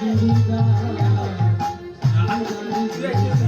Thank you.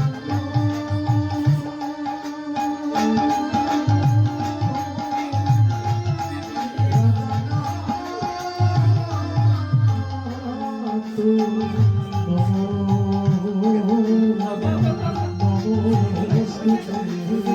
Thank you.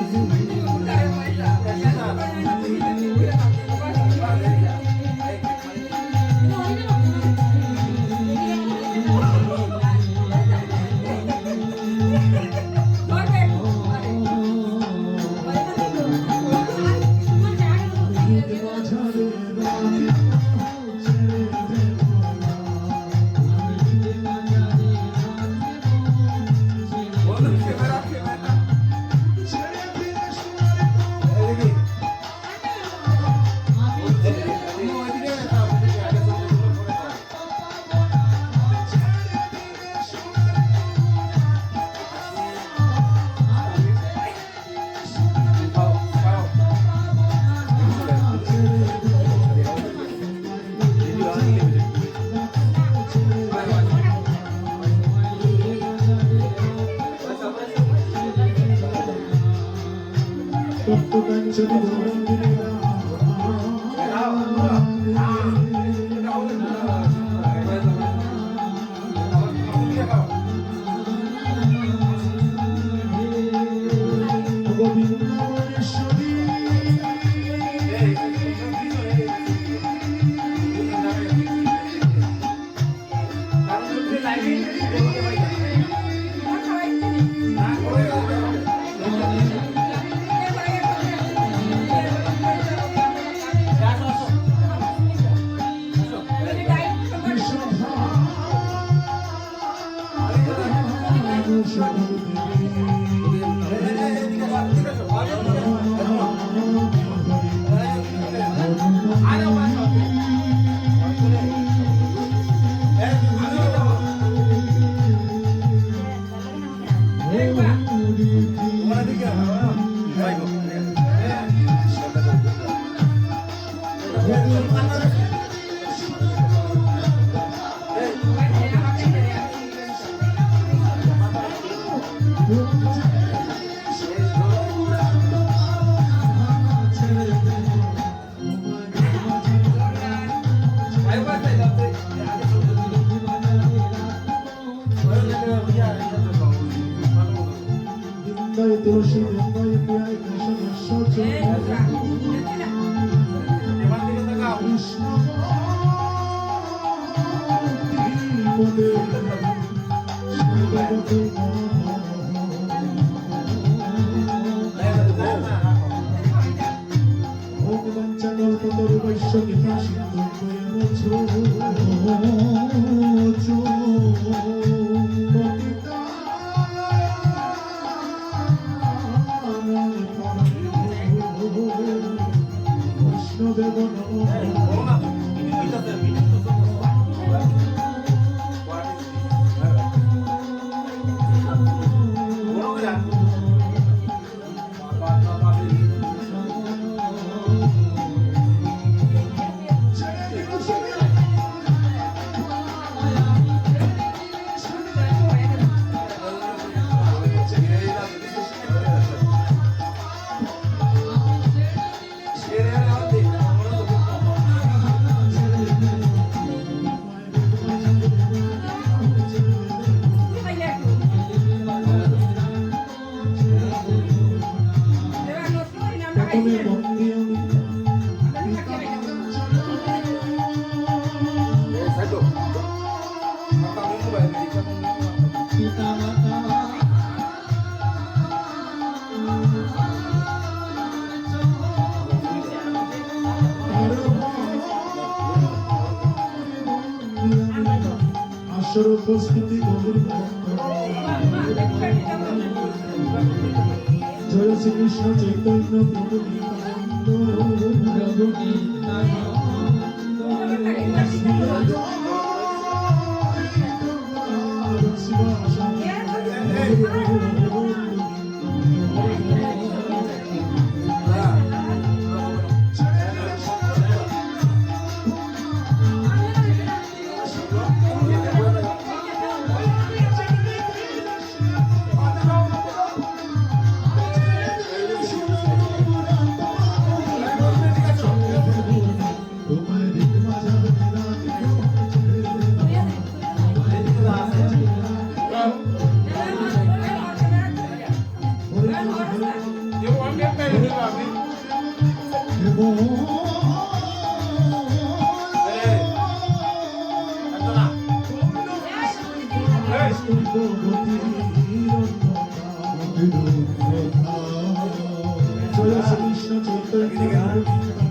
Shut আসর উপস্থিতি জয় শ্রীকৃষ্ণ চৈতন্য প্রভু জয় শ্রীকৃষ্ণ চৈতন্য হরে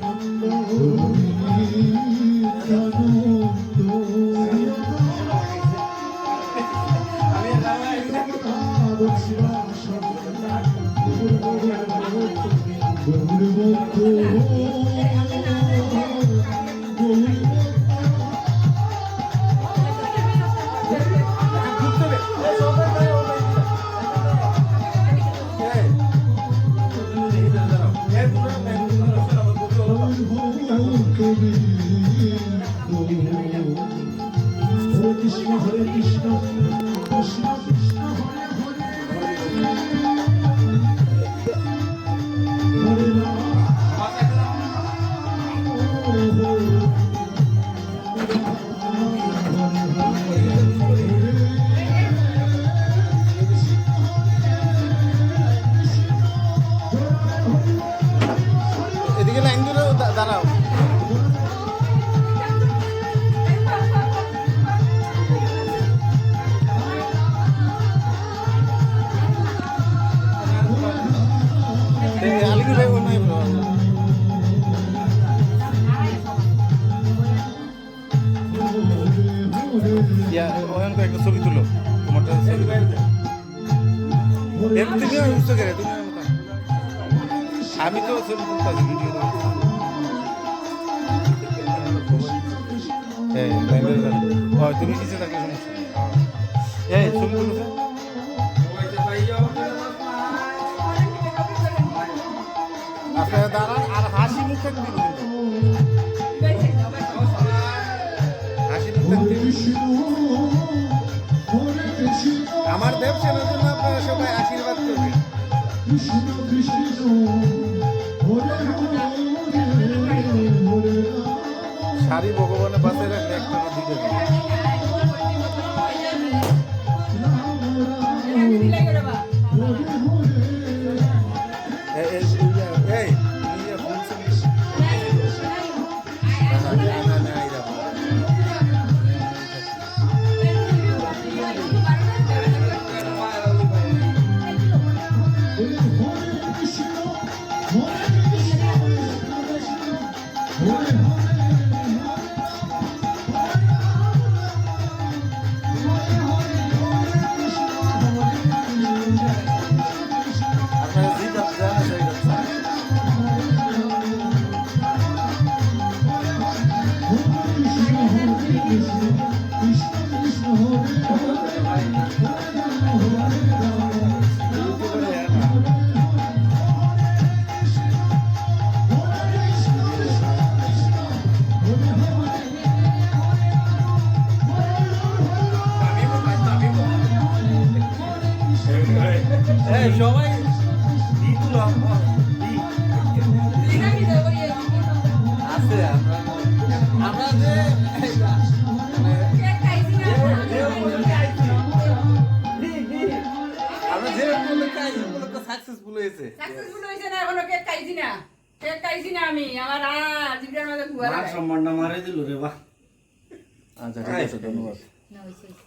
ইয়া একটা ছবি তুলো। তোমারটা ছবি তুমি বুঝতে গেলে তুমি আমি তো ছবি ও তুমি নিচে থাকলে সমস্যা এই, ছবি তুলেছে আপনারা দাঁড়ান, আর হাসি মুখ কিন্তু। হাসি হরে আমার দেব সেনার জন্য আপনারা সবাই আশীর্বাদ করবেন শাড়ি ভগবানের পাশে রাখলে একটা না দুটো দিন এই এই এই তুমি যে ফোন শুনছিস না না না না এই হয়েছে? সাকসেসফুল হইছে না এখনও কেক খাইছি না। কেক খাইছি না আমি আমার আর জিব্রার মধ্যে গুয়া সম্মান না মারে দিল রে বাহ। আচ্ছা ঠিক আছে ধন্যবাদ। না হইছে হইছে।